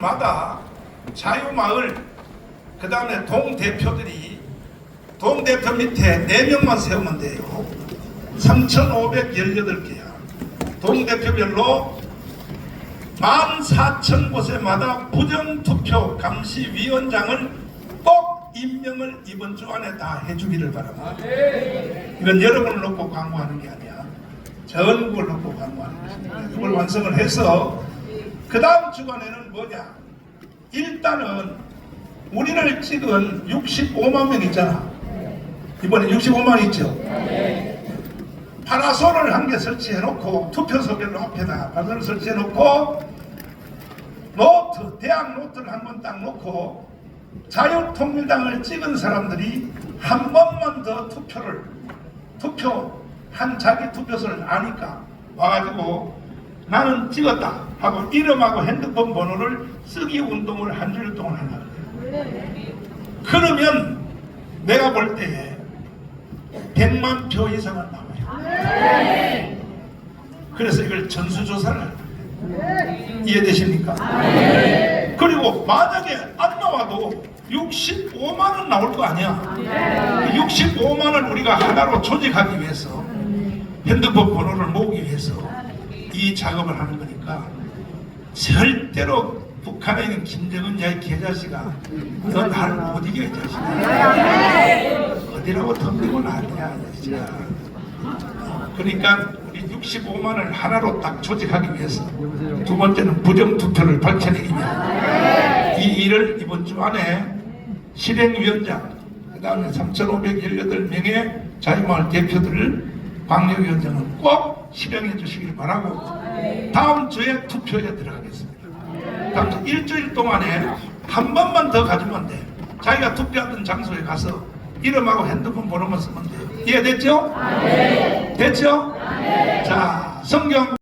마다 자유마을 그 다음에 동대표들이 동대표 밑에 4명만 세우면 돼요. 3,518개야. 동대표별로 14,000곳에마다 부정투표 감시위원장을 꼭 임명을 이번 주 안에 다 해주기를 바랍니다. 이건 여러분을 놓고 광고하는 게 아니야. 전국을 놓고 광고하는 것입니다. 이걸 완성을 해서 그 다음 주간에는 뭐냐? 일단은 우리를 찍은 65만 명 있잖아. 이번에 65만 있죠? 파라솔을 한 개 설치해놓고 투표소별로 앞에다 파라솔을 설치해놓고 노트, 대학 노트를 한 번 딱 놓고 자유통일당을 찍은 사람들이 한 번만 더 투표를 투표 한 자기 투표소를 아니까 와가지고 나는 찍었다 하고 이름하고 핸드폰 번호를 쓰기 운동을 한 주일 동안 하는 거예요. 그러면 내가 볼 때에 100만 표 이상은 나와요. 그래서 이걸 전수조사를 하는 거예요. 이해되십니까? 그리고 만약에 안 나와도 65만 원 나올 거 아니야. 65만 원 우리가 하나로 조직하기 위해서 핸드폰 번호를 모으기 위해서 이 작업을 하는 거니까 절대로 북한에 있는 김정은 야의 개자식아 너 나를 못 이겨 이 자식아. 어디라고 덤비고 이 자식아. 그러니까 우리 65만을 하나로 딱 조직하기 위해서 두 번째는 부정투표를 밝혀내기 위한 이 일을 이번 주 안에 실행위원장 그 다음에 3,518명의 자유마을 대표들을 광역위원장은 꼭 실행해 주시길 바라고 다음 주에 투표에 들어가겠습니다. 다음 주 일주일 동안에 한 번만 더 가지면 돼. 자기가 투표하던 장소에 가서 이름하고 핸드폰 번호만 쓰면 돼요. 이해됐죠? 됐죠? 자, 성경